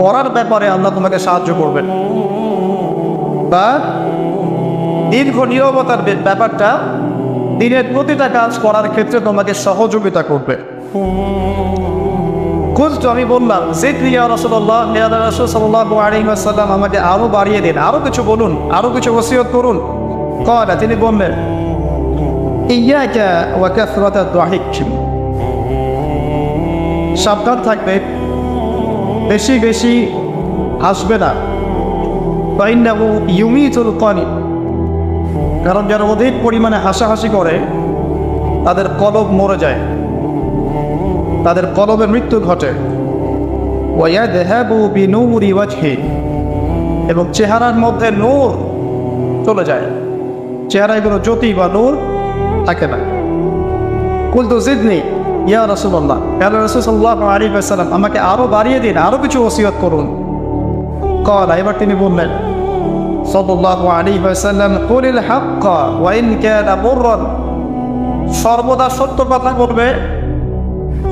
করার ব্যাপারে আল্লাহ তোমাকে সাহায্য করবেন। বা দীর্ঘ নিরবতার ব্যাপারটা দিনের প্রতিটা কাজ করার ক্ষেত্রে তোমাকে সহযোগিতা করবে। খুঁজতো আমি বললাম জিদ্রিয়া রসল্লাহ রসুল সাল্লাহ আলিমাসাল্লাম আমাকে আরও বাড়িয়ে দিন আরও কিছু বলুন আরও কিছু ওসিয়ত করুন। কয়টা তিনি বললেন ইয়াকা ওয়াকাফরাতা দাহিক সাবধান থাকবে। বেশি বেশি হাসবে না। ফাইন্নাহু ইউমিতুল কানি কারণ যারা অধিক পরিমাণে হাসাহাসি করে, তাদের কলব মরে যায়। তাদের কলবের মৃত্যু ঘটে। এবং চেহারার মধ্যে নূর চলে যায়। চেহারায় কোনো জ্যোতি বা নূর থাকে না। কুল কুলতু জিদনি ইয়া ইয়া রাসূলুল্লাহ আলাইহি ওয়াসাল্লাম আমাকে আরও বাড়িয়ে দিন, আরও কিছু ওসিয়ত করুন। কলা এবার তিনি বললেন কানা সর্বদা সত্য কথা বলবে,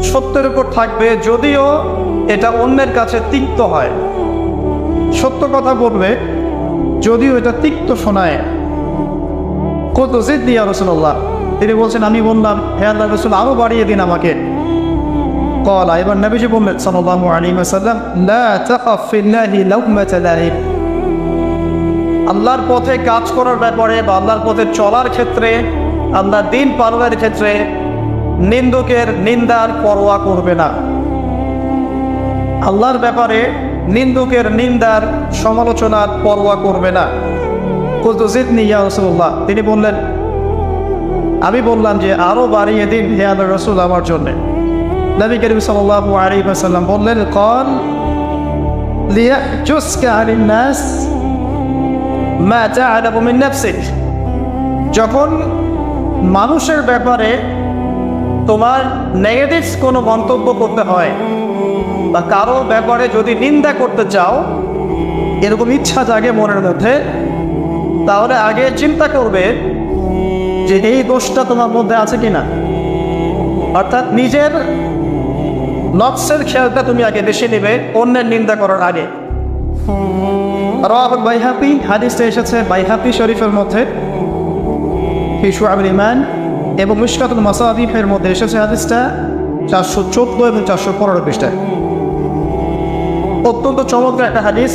সত্যের উপর থাকবে, যদিও এটা অন্যের কাছে তিক্ত হয়। সত্য কথা বলবে, যদিও এটা তিক্ত শোনায়। কত জিদ দিয়া রসুল্লাহ তিনি বলছেন, আমি বললাম, হে আল্লাহ রসুল, আরও বাড়িয়ে দিন আমাকে। কলা এবার নবীজি বললেন, সাল্লাল্লাহু আলাইহি ওয়াসাল্লাম, লা তাখাফ ফিল্লাহি লাউমাতা আল্লাহর পথে কাজ করার ব্যাপারে বা আল্লাহর পথে চলার ক্ষেত্রে, আল্লাহ দিন পালনের ক্ষেত্রে নিন্দুকের নিন্দার পরোয়া করবে না। আল্লাহর ব্যাপারে নিন্দুকের নিন্দার সমালোচনার পরোয়া করবে না। কুলতু জিদনি ইয়া রাসূলুল্লাহ। তিনি বললেন আমি বললাম যে আরও বাড়িয়ে দিন হে আল্লাহ রসুল আমার জন্যে। নবী করিম সাল্লাল্লাহু আলাইহি ওয়াসাল্লাম বললেন, কল লিয়াজুসকা আনিন নাস মা তা'লামু মিন নাফসিক। যখন মানুষের ব্যাপারে তোমার নেগেটিভ কোনো মন্তব্য করতে হয় বা কারও ব্যাপারে যদি নিন্দা করতে চাও, এরকম ইচ্ছা জাগে মনের মধ্যে, তাহলে আগে চিন্তা করবে যে এই দোষটা তোমার মধ্যে আছে কিনা? অর্থাৎ নিজের নকশের খেয়ালটা তুমি আগে বেশি নেবে, অন্যের নিন্দা করার আগে। রাহ বাইহাপি হাদিসটা এসেছে বাইহাপি শরীফের মধ্যে। ইমান এবং মাসাদিফের মধ্যে এসেছে হাদিসটা চারশো চোদ্দ এবং চারশো পনেরো পৃষ্ঠায়। অত্যন্ত চমৎকার একটা হাদিস।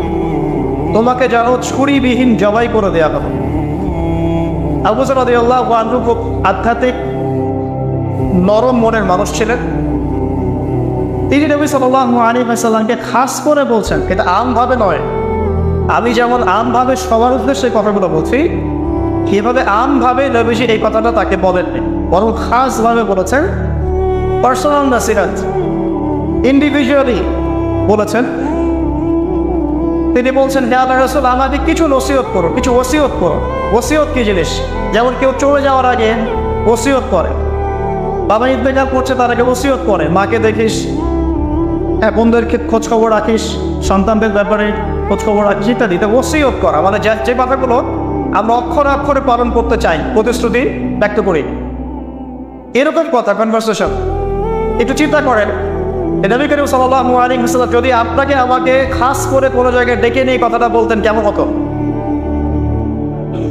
তোমাকে যেন ছুরিবিহীন জবাই করে দেয়া হবে। আবু সালাদিয়াল্লাহ আনহু খুব আধ্যাত্মিক, নরম মনের মানুষ ছিলেন। তিনি নবী সাল্লাহ আলী সাল্লামকে খাস করে বলছেন, এটা আমভাবে নয়। আমি যেমন আমভাবে সবার উদ্দেশ্যে কথাগুলো বলছি কীভাবে আমভাবে নবীজি এই কথাটা তাকে বলেননি। বরং খাসভাবে বলেছেন পার্সোনাল নাসিরাত ইন্ডিভিজুয়ালি বলেছেন তিনি বলছেন, হে আল্লাহ রসুল আমাকে কিছু নসিহত করো, কিছু ওসিয়ত করো। ওসিয়ত কি জিনিস? যেমন কেউ চলে যাওয়ার আগে ওসিয়ত করে। বাবা ইন্তেকাল করছে, তার আগে ওসিয়ত করে। মাকে দেখিস হ্যাঁ বোনদেরকে খোঁজ খবর রাখিস, সন্তানদের ব্যাপারে খোঁজখবর রাখিস, ইত্যাদি। তো ওসিয়ত করা। মানে যে যে কথাগুলো আমরা অক্ষরে অক্ষরে পালন করতে চাই, প্রতিশ্রুতি ব্যক্ত করি। এরকম কথা কনভারসেশন একটু চিন্তা করেন। নবী করিম সাল্লাল্লাহু আলাইহি ওয়াসাল্লাম যদি আপনাকে আমাকে খাস করে কোনো জায়গায় ডেকে নিয়ে কথাটা বলতেন, কেমন হতো?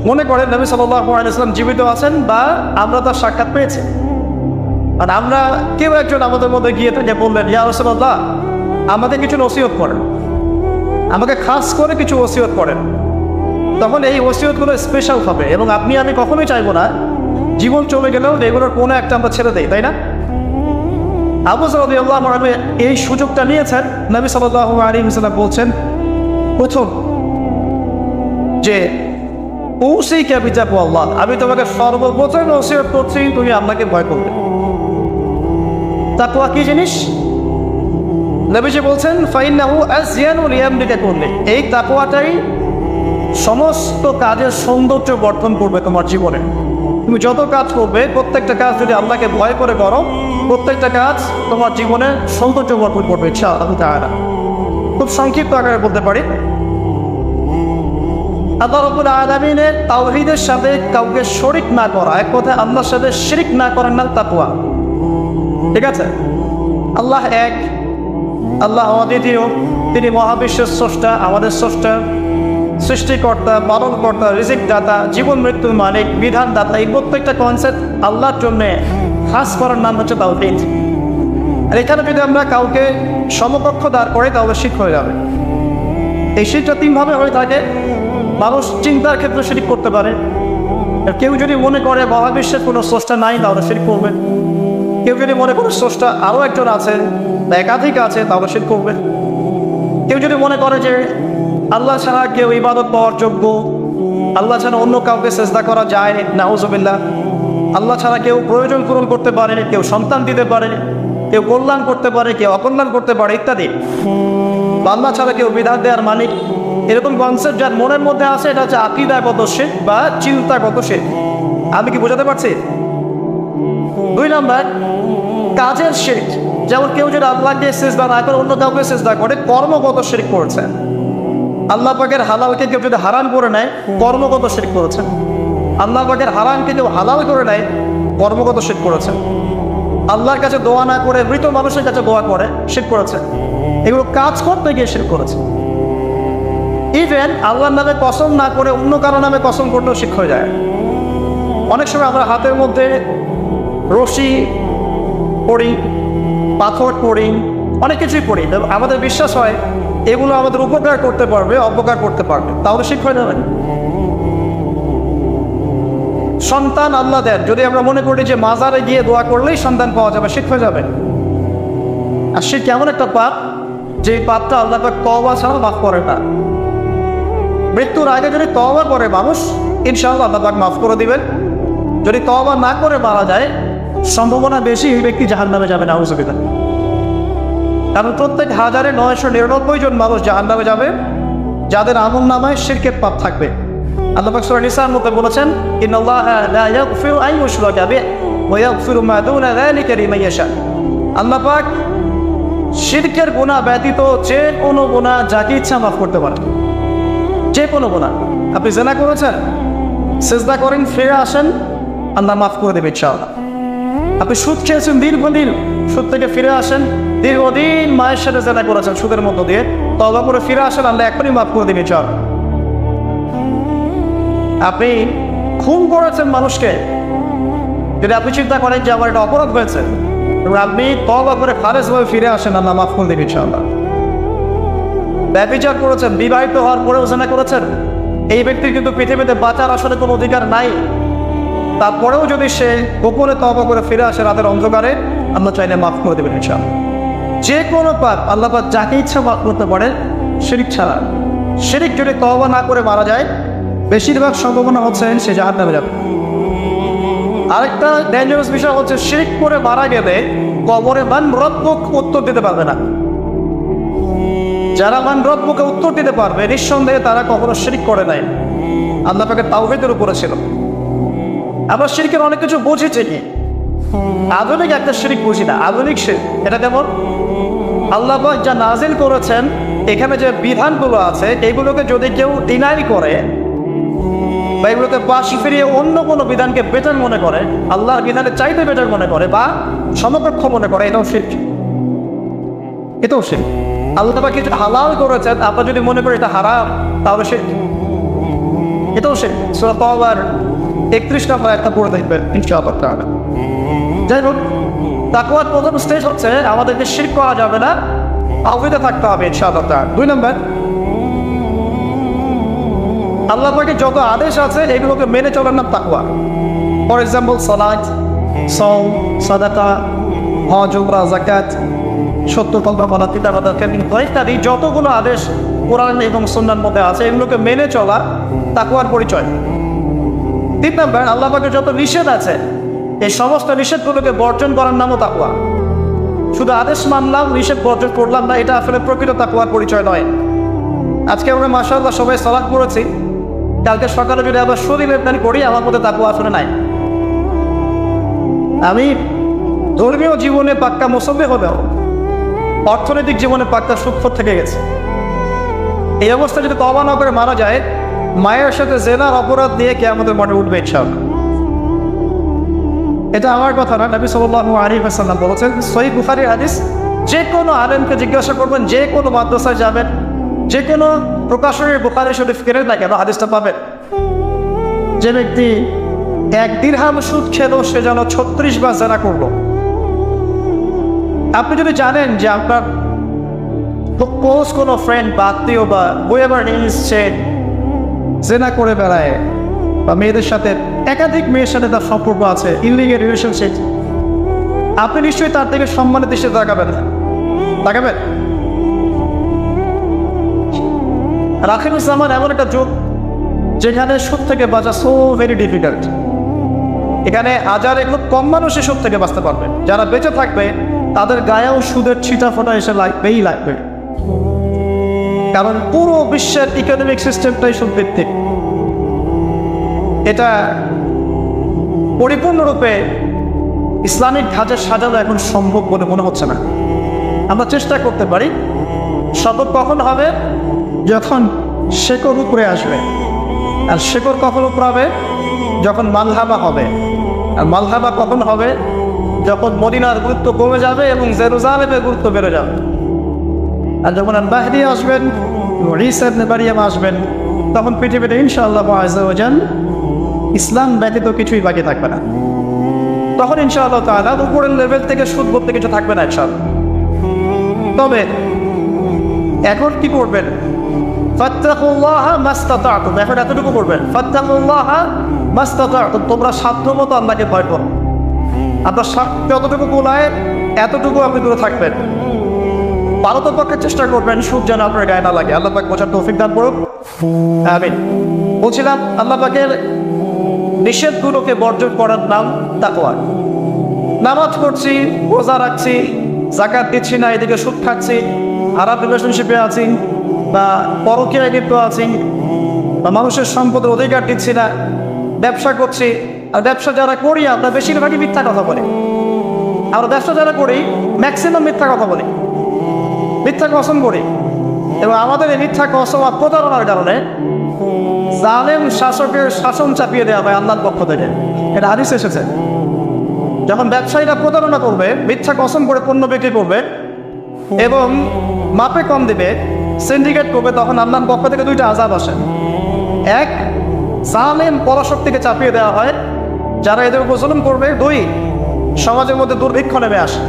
মনে করেন নবী সাল্লাল্লাহু আলাইহি ওয়াসাল্লাম জীবিত আছেন বা আমরা তার সাক্ষাৎ পেয়েছি। আর আমরা কেউ একজন আমাদের মধ্যে গিয়ে থেকে বললেন, ইয়া রাসূলুল্লাহ, আমাদের কিছু নসিহত করেন। আমাকে খাস করে কিছু ওসিয়ত করেন। তখন এই ওসিয়তগুলো স্পেশাল হবে এবং আপনি, আমি কখনোই চাইব না। জীবন চলে গেলেও এগুলোর কোনো একটা আমরা ছেড়ে দেই, তাই না? আবু সালাদ এই সুযোগটা নিয়েছেন, নবী সাল্লাহ আলী সাল্লাম বলছেন, প্রথম যে আল্লাহ, আমি তোমাকে সর্বপ্রথম করছি, তুমি আপনাকে ভয় করবে। তাকুয়া কি জিনিস? নবীজি বলছেন ফাইনাহু আসজিয়ানু লিয়ামলিকা করলে এই তাকওয়াটাই সমস্ত কাজের সৌন্দর্য বর্ধন করবে তোমার জীবনে। তুমি যত কাজ করবে, প্রত্যেকটা কাজ যদি আল্লাহকে ভয় করে করো, প্রত্যেকটা কাজ তোমার জীবনে সৌন্দর্য বর্ধন করবে ইচ্ছা আল্লাহ তাআলা। খুব সংক্ষিপ্ত আকারে বলতে পারি। আল্লাহ তাওহিদের সাথে কাউকে শরিক না করা, এক কথায় আল্লাহর সাথে শিরিক না করার নাম তাকুয়া ঠিক আছে? আল্লাহ এক, আল্লাহ অদ্বিতীয়, তিনি মহাবিশ্বের স্রষ্টা, আমাদের স্রষ্টা। সৃষ্টিকর্তা, পালনকর্তা রিজিক দাতা জীবন মৃত্যুর মালিক বিধান দাতা এই প্রত্যেকটা কনসেপ্ট আল্লাহর জন্য খাস করার নাম হচ্ছে তাওহিদ। আর এখানে যদি আমরা কাউকে সমকক্ষ দাঁড় করে তাহলে শিখ হয়ে যাবে। এই শিখটা তিনভাবে হয়ে থাকে। মানুষ চিন্তার ক্ষেত্রে শিরিক করতে পারে। আর কেউ যদি মনে করে মহাবিশ্বের কোনো স্রষ্টা নাই, তাহলে শিরিক করবে। কেউ যদি মনে করে স্রষ্টা আরও একজন আছে বা একাধিক আছে, তাহলে শিরিক করবে। কেউ যদি মনে করে যে আল্লাহ ছাড়া কেউ ইবাদত পাওয়ার যোগ্য? আল্লাহ ছাড়া অন্য কাউকে চেষ্টা করা যায় নাউজবিল্লা আল্লাহ ছাড়া কেউ প্রয়োজন পূরণ করতে পারে কেউ সন্তান দিতে পারে কেউ কল্যাণ করতে পারে, কেউ অকল্যাণ করতে পারে, ইত্যাদি। আল্লাহ ছাড়া কেউ বিধান দেওয়ার মালিক। এরকম কনসেপ্ট যার মনের মধ্যে আছে, এটা হচ্ছে আকিদাগত শেখ বা চিন্তাগত শেখ আমি কি বোঝাতে পারছি? দুই নাম্বার, কাজের শেখ যেমন কেউ যদি আল্লাহকে সেজদা না করে, অন্য কাউকে সেজদা করে, কর্মগত শেখ করেছে। আল্লাহ পাকের হালালকে কেউ যদি হারাম করে নেয়, কর্মগত শেখ করেছেন। আল্লাহ পাকের হারামকে কেউ হালাল করে নেয়, কর্মগত শেখ করেছেন। আল্লাহর কাছে দোয়া না করে মৃত মানুষের কাছে দোয়া করে শেখ করেছে এগুলো কাজ করতে গিয়ে শেখ করেছে ইভেন আল্লাহর নামে কসম না করে অন্য কারও নামে কসম করতেও শিখ হয়ে যায়। অনেক সময় আমরা হাতের মধ্যে রশি পড়ি পাথর পড়ি অনেক কিছুই পড়ি আমাদের বিশ্বাস হয় এগুলো আমাদের উপকার করতে পারবে, অপকার করতে পারবে। তাহলে হয়ে যাবে সন্তান আল্লাহ দেন। যদি আমরা মনে করি যে মাজারে গিয়ে দোয়া করলেই সন্তান পাওয়া যাবে হয়ে যাবে। আর সে কেমন একটা পাপ? যে পাপটা আল্লাহ পাক ছাড়া মাফ করে না। মৃত্যুর আগে যদি তওবা করে মানুষ, ইনশাআল্লাহ আল্লাহ পাক মাফ করে দিবেন। যদি তওবা না করে মারা যায়, সম্ভাবনা বেশি এই ব্যক্তি জাহান নামে যাবে না হুজুবিদা কারণ প্রত্যেক হাজারে নয়শো নিরানব্বই জন মানুষ জাহান নামে যাবে, যাদের আমল নামায় শিরকের পাপ থাকবে। আল্লাহ সূরা নিসার মধ্যে বলেছেন আল্লাহ পাক শিরকের গুনাহ ব্যতীত যে কোনো গুনাহ যাকে ইচ্ছা মাফ করতে পারে যে কোনো গুনাহ। আপনি জেনা করেছেন, সেজদা করেন, ফিরে আসেন, আল্লাহ মাফ করে দেবে ইনশাআল্লাহ। আপনি সুদ খেয়েছেন, দীর্ঘদিন সুদ থেকে ফিরে আসেন দীর্ঘদিন মায়ের সাথে জেনা করেছেন সুদের মধ্য দিয়ে। তবা করে ফিরে আসেন, আল্লাহ এখনই মাফ করে দেবে চল আপনি খুন করেছেন মানুষকে। যদি আপনি চিন্তা করেন যে আমার একটা অপরাধ হয়েছে আপনি তবা করে ফারেসভাবে ফিরে আসেন, আল্লাহ মাফ করে দেবে ইনশাআল্লাহ। ব্যবচার করেছেন, বিবাহিত হওয়ার পরেও জেনা করেছেন। এই ব্যক্তির কিন্তু পৃথিবীতে বাঁচার আসলে কোনো অধিকার নাই। তারপরেও যদি সে গোপনে তবা করে ফিরে আসে রাতের অন্ধকারে, আল্লাহ চাইলে মাফ করে দেবেন, ইনশাআল্লাহ। যে কোনো পাপ আল্লাহ পাক যাকে ইচ্ছা মাফ করতে পারেন, শিরিক ছাড়া। শিরিক যদি তবা না করে মারা যায়, বেশিরভাগ সম্ভাবনা হচ্ছে সে জাহান নামে যাবে। আরেকটা ডেঞ্জারাস বিষয় হচ্ছে শিরিক করে মারা গেলে কবরে মান রব্বক উত্তর দিতে পারবে না। যারা মান রব্বকে উত্তর দিতে পারবে, নিঃসন্দেহে তারা কখনো শিরিক করে নাই। আল্লাহ পাকে তাওহিদের উপরে ছিল। আবার শিরিকের অনেক কিছু বুঝেছে। কি আধুনিক একটা শিরিক বুঝি না। আধুনিক শিরিক, এটা যেমন আল্লাহ যা নাজিল করেছেন, এখানে যে বিধানগুলো আছে এগুলোকে যদি কেউ ডিনাই করে বা এগুলোকে পাশ ফিরিয়ে অন্য কোনো বিধানকে বেটার মনে করে, আল্লাহর বিধানের চাইতে বেটার মনে করে বা সমকক্ষ মনে করে, এটাও শিল্প এটাও শিল্প আল্লাহ কিছু হালাল করেছেন, আপনার যদি মনে করেন এটা হারাম, তাহলে শিল্প এটাও শিল্প সুরা তওবার একত্রিশ নম্বর একটা পড়ে দেখবেন, ইনশাআল্লাহ যাই হোক তাকওয়ার প্রথম স্টেজ হচ্ছে, আমাদেরকে শিরক করা যাবে না। আহ্বিতে থাকতে হবে ইনশাআল্লাহ দুই নম্বর, আল্লাহ পাকে যত আদেশ আছে, এগুলোকে মেনে চলার নাম তাকওয়া। ফর এক্সাম্পল সালাত সম সাদাকা, হজ, উমরা জাকাত সত্য কল্পা বলা মাতা ইত্যাদি যতগুলো আদেশ কোরআন এবং সন্ন্যার মধ্যে আছে, এগুলোকে মেনে চলা তাকুয়ার পরিচয়। তিন নম্বর, আল্লাহ পাকের যত নিষেধ আছে এই সমস্ত নিষেধগুলোকে বর্জন করার নামও তাকুয়া শুধু আদেশ মানলাম, নিষেধ বর্জন করলাম না, এটা আসলে প্রকৃত তাকুয়ার পরিচয় নয়। আজকে আমরা মাসাল্লাহ সবাই সালাদ করেছি কালকে সকালে যদি আবার শরীরের দান করি, আমার মধ্যে তাকুয়া আসলে নাই। আমি ধর্মীয় জীবনে পাক্কা মুসল্লি হলেও, অর্থনৈতিক জীবনে পাক্কা সূক্ষ্ম থেকে গেছে। এই অবস্থা যদি তবা না করে মারা যায়, মায়ের সাথে জেনার অপরাধ দিয়ে কে আমাদের মনে উঠবে ইচ্ছা এটা আমার কথা না, নবী সাল্লাল্লাহু আলাইহি ওয়াসাল্লাম বলেছেন, সহিহ বুখারীর হাদিস, যে কোনো আলেমকে জিজ্ঞাসা করবেন, যে কোনো মাদ্রাসায় যাবেন, যে কোনো প্রকাশনের বুখারী শরীফ কেনেন না কেন, হাদিসটা পাবেন। যে ব্যক্তি এক দিরহাম সুদ খেলো, সে যেন ছত্রিশ বার জেনা করল। আপনি যদি জানেন যে আপনার ক্লোজ কোনো ফ্রেন্ড বা আত্মীয় বা হুয়েভার নিজ সে জেনা করে বেড়ায় বা মেয়েদের সাথে একাধিক মেয়ের সাথে তার সম্পর্ক আছে ইলিগেল রিলেশনশিপ আপনি নিশ্চয়ই তার থেকে সম্মানের দৃষ্টি তাকাবেন তাকাবেন? রাখিনুজ্জামান এমন একটা যুগ যেখানে সুদ থেকে বাঁচা সো ভেরি ডিফিকাল্ট এখানে হাজারে খুব কম মানুষই সুদ থেকে বাঁচতে পারবে। যারা বেঁচে থাকবে, তাদের গায়েও সুদের ছিটা ফোটা এসে লাগবেই লাগবে। কারণ পুরো বিশ্বের ইকোনমিক সিস্টেমটাই সুদ ভিত্তিক এটা পরিপূর্ণরূপে ইসলামিক ধাঁচে সাজানো এখন সম্ভব বলে মনে হচ্ছে না। আমরা চেষ্টা করতে পারি, শপথ কখন হবে? যখন শেকর উপরে আসবে। আর শেকর কখন উপরে হবে? যখন মালহাবা হবে। আর মালহাবা কখন হবে? যখন মদিনার গুরুত্ব কমে যাবে এবং জেরুজালেমের গুরুত্ব বেড়ে যাবে। আর যখন বাহরি আসবেন রিসাদ নেবারিয়াম আসবেন, তখন পৃথিবীতে ইনশাআল্লাহ আজান ইসলাম ব্যতীত কিছুই বাকি থাকবে না। তখন ইনশাআল্লাহ তাআলা উপরের লেভেল থেকে সুদ বলতে কিছু থাকবে না ইনশাআল্লাহ। তবে এখন কি করবেন? এখন এতটুকু করবেন। তোমরা সাধ্যমতো আল্লাহকে ভয় করো আপনার যতটুকু গোলায়, এতটুকু আপনি দূরে থাকবেন। ভারত পক্ষে চেষ্টা করবেন সুখ যেন আপনার গায়ে না লাগে। আল্লাহ পাক বোঝার তৌফিক দান করুক। আমিন। বলছিলাম, আল্লাহ পাকের নিষেধগুলোকে বর্জন করার নাম তাকওয়া। নামাজ পড়ছি, রোজা রাখছি জাকাত দিচ্ছি না, এদিকে সুদ খাচ্ছি, খারাপ রিলেশনশিপে আছি, বা পরকীয়ায় লিপ্ত আছি, বা মানুষের সম্পদের অধিকার দিচ্ছি না, ব্যবসা করছি, আর ব্যবসা যারা করি, আমরা বেশিরভাগই মিথ্যা কথা বলি। আমরা ব্যবসা যারা করি ম্যাক্সিমাম মিথ্যা কথা বলি। মিথ্যা কসম করি। এবং আমাদের এই মিথ্যা কসম আর প্রতারণার কারণে জালেম শাসকের শাসন চাপিয়ে দেওয়া হয় আল্লাহর পক্ষ থেকে। এটা হাদিস এসেছে। যখন ব্যবসায়ীরা প্রতারণা করবে, মিথ্যা কসম করে পণ্য বিক্রি করবে এবং মাপে কম দেবে সিন্ডিকেট করবে, তখন আল্লাহর পক্ষ থেকে দুইটা আজাব আসে। এক, জালেম পরাশক্তিকে চাপিয়ে দেওয়া হয়। যারা এদের উপর জুলুম করবে, দুই, সমাজের মধ্যে দুর্ভিক্ষ নেমে আসে।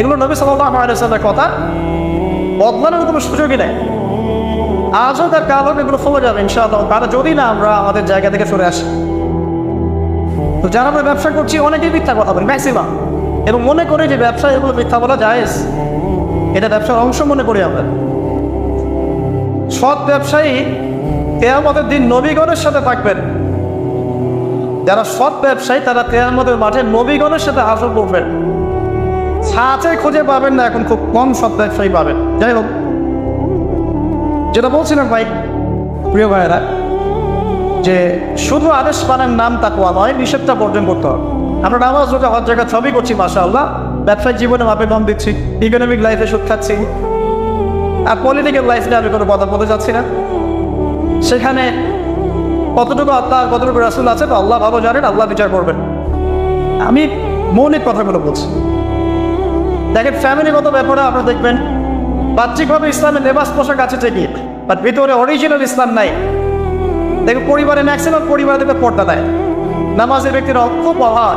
এগুলো নবী সাল্লামের কথা। বদলানোর কোনো সুযোগই নেই। আজও তার কাল এগুলো ফলে যাবে, ইনশাআল্লাহ। তারা যদি না আমরা আমাদের জায়গা থেকে সরে আসি। তো যারা আমরা ব্যবসা করছি, অনেকেই মিথ্যা কথা বলি ম্যাক্সিমাম এবং মনে করি যে ব্যবসা এগুলো মিথ্যা বলা যায় এটা ব্যবসার অংশ মনে করি আমরা। সৎ ব্যবসায়ী কেয়ামতের দিন নবীগণের সাথে থাকবেন। যারা সৎ ব্যবসায়ী, তারা কেয়ামতের মাঠে নবীগণের সাথে হাসল করবেন ছাঁচে খুঁজে পাবেন না, এখন খুব কম সৎ ব্যবসায়ী পাবেন। যাই হোক। যেটা বলছিলাম ভাই, প্রিয় ভাইয়েরা, যে শুধু আদেশ পানের নাম তা তাকুয়া নয়, নিষেধটা বর্জন করতে হবে। আমরা নামাজ, রোজা, হজ জায়গা সবই করছি মাসা আল্লাহ ব্যবসায়িক জীবনে মাপে কম দিচ্ছি ইকোনমিক লাইফে সুদ খাচ্ছি। আর পলিটিক্যাল লাইফ নিয়ে আমি কোনো কথা বলতে চাচ্ছি না। সেখানে কতটুকু আল্লাহ কতটুকু রাসুল আছে, তো আল্লাহ ভালো জানেন, আল্লাহ বিচার করবেন। আমি মৌলিক কথাগুলো বলছি। দেখেন ফ্যামিলিগত ব্যাপারে আপনারা দেখবেন বাহ্যিকভাবে ইসলামের লেবাস পোশাক আছে ঠিকই বাট ভিতরে অরিজিনাল ইসলাম নাই। দেখবে পরিবারে ম্যাক্সিমাম পরিবারে দেখবে পর্দা দেয়। নামাজের ব্যক্তির খুব অভাব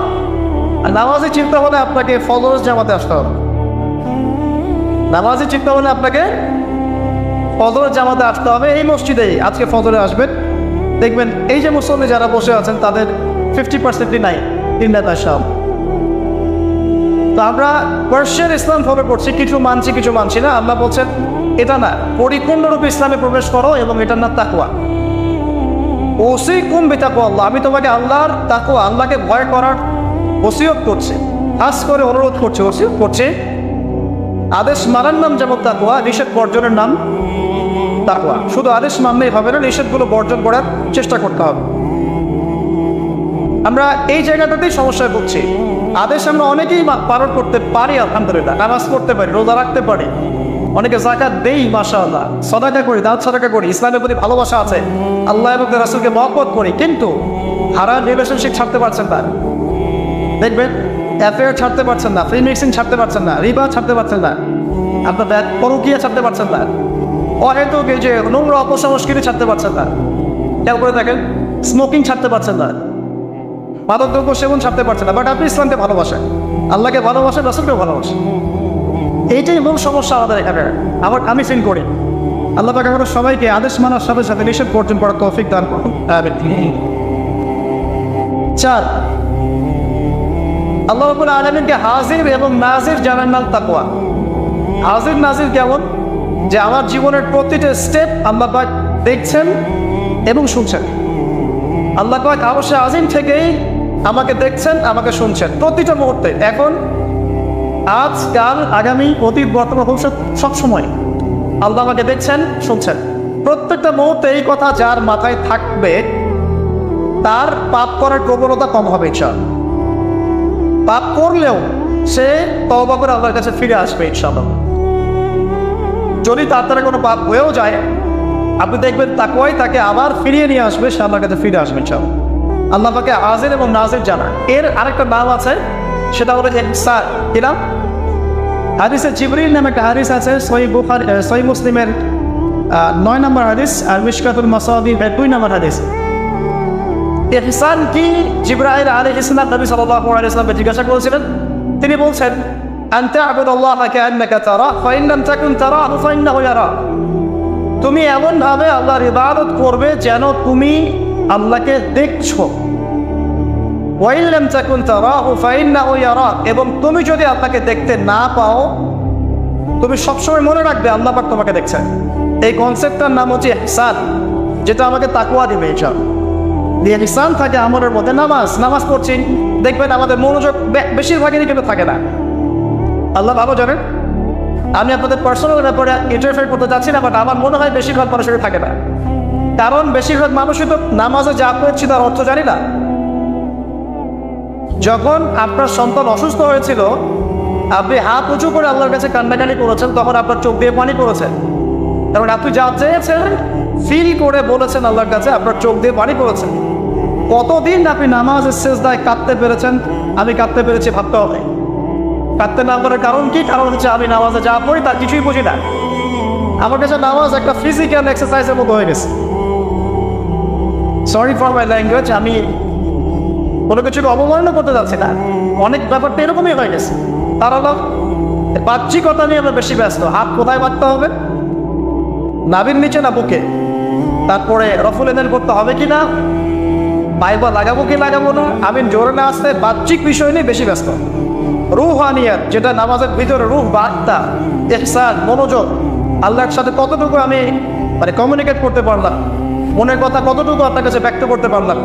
আর নামাজের চিন্তা হলে আপনাকে ফলোয়ার্স জামাতে আসতে হবে। নামাজে চিন্তা হলে আপনাকে ফজরের জামাতে আসতে হবে এই মসজিদেই। আজকে ফজরে আসবেন। দেখবেন, এই যে মুসল্লি যারা বসে আছেন, তাদের ফিফটি পার্সেন্টই নাই। তিন নেতা সব তো আমরা পার্সিয়ান ইসলাম ফলো করছি, কিছু মানছি কিছু মানছি না। আল্লাহ বলছেন, এটা না, পরিপূর্ণরূপে ইসলামে প্রবেশ করো এবং এটার না তাকুয়া ওসি কুম বেতাকু আল্লাহ আমি তোমাকে আল্লাহর তাকুয়া আল্লাহকে ভয় করার ওসিয়ত করছে আজ করে অনুরোধ করছে, ওসিয়ত করছে। আদেশ মানার নাম যেমন তাকুয়া নিষেধ বর্জনের নাম তাকুয়া শুধু আদেশ মানলেই হবে না, নিষেধগুলো বর্জন করার চেষ্টা করতে হবে। আমরা এই জায়গাটাতেই সমস্যায় ভুগছি। আদেশ আমরা অনেকেই পালন করতে পারি, আলহামদুলিল্লাহ। নামাজ পড়তে পারি, রোজা রাখতে পারি। অনেকে জাকাত দেই মাসা সদাকা করি দাঁত সদাকা করি। ইসলামের প্রতি ভালোবাসা আছে। আল্লাহ এবং রাসুলকে মহব্বত করি, কিন্তু হারান রিলেশনশিপ ছাড়তে পারছেন না। দেখবেন অ্যাফেয়ার ছাড়তে পারছেন না ফ্রি মিক্সিং ছাড়তে পারছেন না, রিবা ছাড়তে পারছেন না, আপনার পরকিয়া ছাড়তে পারছেন না, অহেতুক এই যে নোংরা অপসংস্কৃতি ছাড়তে পারছেন না। খেয়াল করে দেখেন স্মোকিং ছাড়তে পারছেন না। মাদক দ্রব্য সেবন ছাড়তে পারছে না বাট আপনি ইসলামকে ভালোবাসেন। আল্লাহকে ভালোবাসেন, রাসুলকে ভালোবাসেন। এইটাই মূল সমস্যা আমাদের এখানে। আমার আমি ফিল করি। আল্লাহ পাক আমাদের সবাইকে আদেশ মানার সাথে সাথে নিষেধ বর্জন করার তৌফিক দান করুন। চার, আল্লাহ রাব্বুল আলমিনকে হাজির এবং নাজির জানার নাম তাকওয়া। হাজির নাজির কেমন? যে আমার জীবনের প্রতিটা স্টেপ আল্লাহ পাক দেখছেন এবং শুনছেন। আল্লাহ পাক অবশ্যই আজিম থেকেই আমাকে দেখছেন, আমাকে শুনছেন। প্রতিটা মুহূর্তে। এখন, আজ, কাল, আগামী, অতীত, বর্তমান, ভবিষ্যৎ সবসময় আল্লাহ আমাকে দেখছেন, শুনছেন। প্রত্যেকটা মুহূর্তে এই কথা যার মাথায় থাকবে, তার পাপ করার প্রবণতা কম হবে, ইনশাআল্লাহ। পাপ করলেও সে তওবা করে আল্লাহর কাছে ফিরে আসবে, ইনশাআল্লাহ। যদি তার দ্বারা কোনো পাপ হয়েও যায়, আপনি দেখবেন তাকুয়াই তাকে আবার ফিরিয়ে নিয়ে আসবে, সে আল্লাহর কাছে ফিরে আসবে, ইনশাআল্লাহ। আল্লাহ আজির এবং নাজির জানা এর আরেকটা নাম আছে, সেটা হলো যে স্যার কি হাদিসে জিবরিল নামে একটা হাদিস আছে সই বুখার সই মুসলিমের নয় নম্বর হাদিস আর মিশকাতুল মাসাবি দুই নম্বর হাদিস। ইহসান কি? জিব্রাইল আলী ইসলাম নবী সাল্লাল্লাহু আলাইহি সাল্লামকে জিজ্ঞাসা করেছিলেন। তিনি বলছেন আনতা আবুদুল্লাহ কান্নাকা তারা ফাইন লাম তাকুন তারাহু ফাইন্নাহু ইয়ারা তুমি এমন ভাবে আল্লাহর ইবাদত করবে যেন তুমি আল্লাহকে দেখছ। ইয়ারা এবং তুমি যদি আল্লাহকে দেখতে না পাও, তুমি সবসময় মনে রাখবে আল্লাহ পাক তোমাকে দেখছেন। এই কনসেপ্টটার নাম হচ্ছে ইহসান, যেটা আমাকে তাকুয়া দিবে ইনশাআল্লাহ। দিয়ে থাকে আমলের মধ্যে নামাজ। নামাজ পড়ছি, দেখবেন আমাদের মনোযোগ বেশিরভাগেরই কিন্তু থাকে না। আল্লাহ ভালো জানেন? আমি আপনাদের পার্সোনাল ব্যাপারে ইন্টারফেয়ার করতে যাচ্ছি না বাট আমার মনে হয় বেশিরভাগ মানুষের থাকে না। কারণ বেশিরভাগ মানুষই তো নামাজে যা পড়ছি তার অর্থ জানি না। যখন আপনার সন্তান অসুস্থ হয়েছিল, আপনি হাত উঁচু করে আল্লাহর কাছে কান্নাকানি করেছেন, তখন আপনার চোখ দিয়ে পানি পড়েছেন কারণ আপনি যা চেয়েছেন ফিল করে বলেছেন আল্লাহর কাছে, আপনার চোখ দিয়ে পানি পড়েছেন কতদিন আপনি নামাজের শেষ দায় কাঁদতে পেরেছেন? আমি কাঁদতে পেরেছি, ভাবতে হবে। কাঁদতে না পারার কারণ কি? কারণ হচ্ছে আমি নামাজে যা পড়ি, তার কিছুই বুঝি না। আমার কাছে নামাজ একটা ফিজিক্যাল এক্সারসাইজের মতো হয়ে গেছে। সরি ফর মাই ল্যাঙ্গুয়েজ আমি কোনো কিছুকে অবমাননা করতে যাচ্ছি না। অনেক ব্যাপারটা এরকমই হয়ে গেছে। তার হলো বাহ্যিকতা নিয়ে আমরা বেশি ব্যস্ত। হাত কোথায় বাঁধতে হবে? নাভির নিচে না বুকে? তারপরে রফুল এনের করতে হবে কি না? পাইবা লাগাবো কি লাগাবো না? আমি জোরে না আসতে, বাহ্যিক বিষয় নিয়ে বেশি ব্যস্ত। রুহ রুহানিয়াত, যেটা নামাজের ভিতরে রুহ বার্তা এহসান মনোযোগ, আল্লাহর সাথে কতটুকু আমি মানে কমিউনিকেট করতে পারলাম? মনের কথা কতটুকু আপনার কাছে ব্যক্ত করতে পারলাম?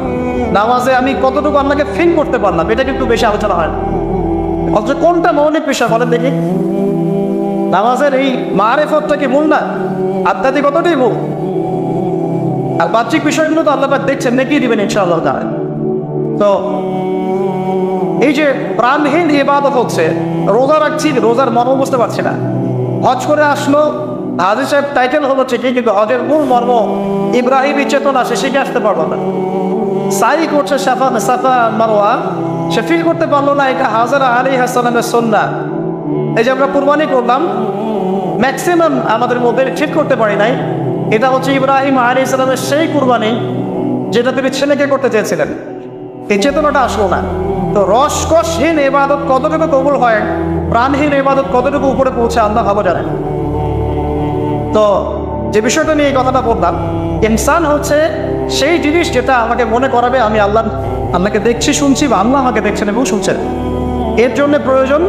নামাজে আমি কতটুকু আপনাকে ফিল করতে পারলাম? এটা কিন্তু বেশি আলোচনা হয়। অথচ কোনটা মৌলিক বিষয় বলেন দেখি। নামাজের এই মারেফতটা কি মূল না আধ্যাত্মিকতাটাই মূল। আর বাহ্যিক বিষয়গুলো তো আল্লাহ দেখছেন নাকি দিবেন ইনশাআল্লাহ তাআলা। তো এই যে প্রাণহীন ইবাদত হচ্ছে, রোজা রাখছি, রোজার মর্ম বুঝতে পারছি না। হজ করে আসলো হাজির সাহেব টাইটেল হলো ঠিকই, কিন্তু হজের মূল মর্ম ইব্রাহিমী চেতনা, সে শিখে আসতে পারল না। সাই করছে সাফা সাফা মারোয়া সে ফিল করতে পারল না, এটা হাজারা আলী হাসালামের সন্না এই যে আমরা কুরবানি করলাম ম্যাক্সিমাম আমাদের মধ্যে ঠিক করতে পারি নাই। এটা হচ্ছে ইব্রাহিম আলী ইসলামের সেই কুরবানি যেটা তিনি ছেলেকে করতে চেয়েছিলেন। এই চেতনাটা আসলো না। তো রসকসহীন এবাদত কতটুকু কবুল হয়, প্রাণহীন এবাদত কতটুকু উপরে পৌঁছে, আল্লাহ ভালো জানেন। তো যে বিষয়টা নিয়ে এই কথাটা বললাম ইনসান হচ্ছে সেই জিনিস যেটা আমাকে মনে করাবে আমি আল্লাহ আল্লাহকে দেখছি শুনছি বা আল্লাহ আমাকে দেখছেন এবং শুনছেন এর জন্য প্রয়োজন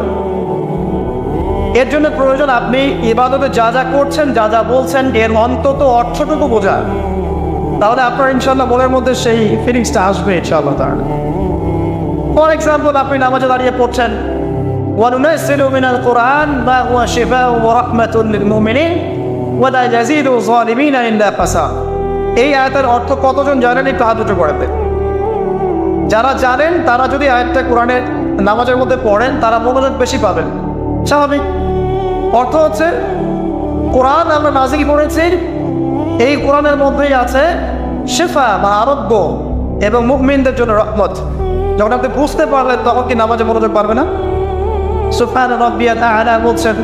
এর জন্য প্রয়োজন আপনি ইবাদতে যা যা করছেন যা যা বলছেন এর অন্তত অর্থটুকু বোঝা তাহলে আপনার ইনশাল্লাহ মনের মধ্যে সেই ফিলিংসটা আসবে ইনশাআল্লাহ তার ফর এক্সাম্পল আপনি নামাজে দাঁড়িয়ে পড়ছেন وننزل من القرآن ما هو شفاء ورحمة للمؤمنين ولا يزيد الظالمين إلا فساد এই আয়াতের অর্থ কতজন জানেন? একটু হাত উঁচু করে যারা জানেন, তারা যদি আয়াতটা কোরআনের নামাজের মধ্যে পড়েন, তারা মনোযোগ বেশি পাবেন। স্বাভাবিক। অর্থ হচ্ছে, কোরআন আমরা নাজিক পড়েছি এই কোরআনের মধ্যেই আছে শেফা বা আরোগ্য এবং মুহমিনদের জন্য রহমত। যখন আপনি বুঝতে পারলেন, তখন কি নামাজে মনোযোগ পারবে না? সুফান রব্বিয়া তাআলা বলছেন,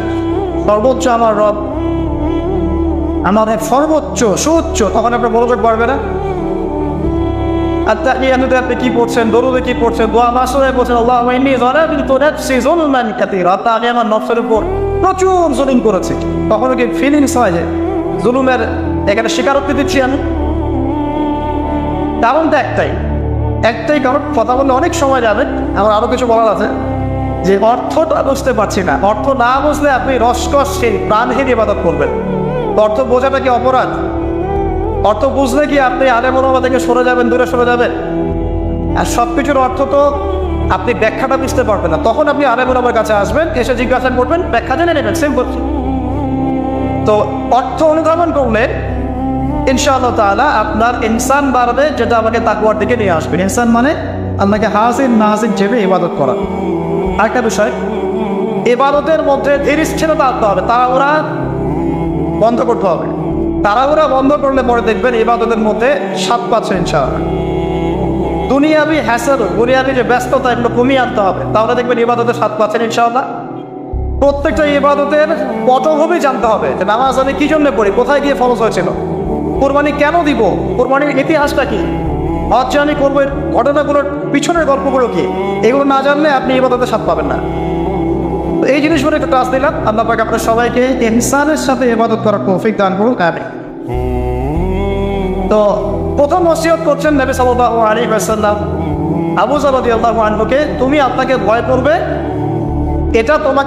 সর্বোচ্চ আমার রব আমার সর্বোচ্চ, সুউচ্চ, তখন আপনার মনোযোগ পারবে না? আপনি কি পড়ছেন? দরুদে কি পড়ছেন? পড়ছেন। আমি আমার উপর প্রচুর কখনো কি ফিলিংস হয় যে এখানে দিচ্ছি আমি? একটাই। একটাই কারণ, কথা বললে অনেক সময় যাবে। আমার আরও কিছু বলার আছে। যে অর্থটা বুঝতে পারছি না। অর্থ না বুঝলে আপনি রসকসহীন, প্রাণহীন ইবাদত করবেন। অর্থ বোঝাটা কি অপরাধ? অর্থ বুঝলে কি আপনি আলে মনোবা থেকে সরে যাবেন, দূরে সরে যাবেন? আর সব কিছুর অর্থ তো আপনি ব্যাখ্যাটা বুঝতে পারবেন না। তখন আপনি আলে মনোবার কাছে আসবেন, এসে জিজ্ঞাসা করবেন, ব্যাখ্যা জেনে নেবেন সিম্পল তো অর্থ অনুধাবন করলে ইনশাআল্লাহ তাআলা আপনার ইনসান বাড়বে, যেটা আমাকে তাকুয়ার দিকে নিয়ে আসবে। ইনসান মানে আপনাকে হাজির নাজির ভেবে ইবাদত করা। আরেকটা বিষয়, ইবাদতের মধ্যে ধীর স্থিরতা আনতে হবে। তারা ওরা বন্ধ করতে হবে। তাড়াহুড়া বন্ধ করলে পরে দেখবেন ইবাদতের মধ্যে সাত পাচ্ছে ইনশাআল্লাহ। দুনিয়াবি হ্যাসেল, দুনিয়াবি যে ব্যস্ততা, এগুলো কমিয়ে আনতে হবে। তাহলে দেখবেন ইবাদতের স্বাদ পাচ্ছেন ইনশাআল্লাহ। প্রত্যেকটা ইবাদতের পটভূমি জানতে হবে যে নামাজ আমি কি জন্য পড়ি, কোথায় গিয়ে ফলস হয়েছিল? কোরবানি কেন দিব? কোরবানির ইতিহাসটা কি? হজ আমি করব ঘটনাগুলোর পিছনের গল্পগুলো কি? এগুলো না জানলে আপনি ইবাদতের স্বাদ পাবেন না। তো এই জিনিসগুলো একটু টাচ দিলাম আল্লাহ পাক আপনার সবাইকে ইনসানের সাথে ইবাদত করার তৌফিক দান করুন আমি তো প্রথম নসিহত করছেন নবী সাল্লাল্লাহু আলাইহি ওয়াসাল্লাম। আবু জাবাদি রাদিয়াল্লাহু আনহুকে, তুমি আপনাকে ভয় করবে, এটা তোমাকে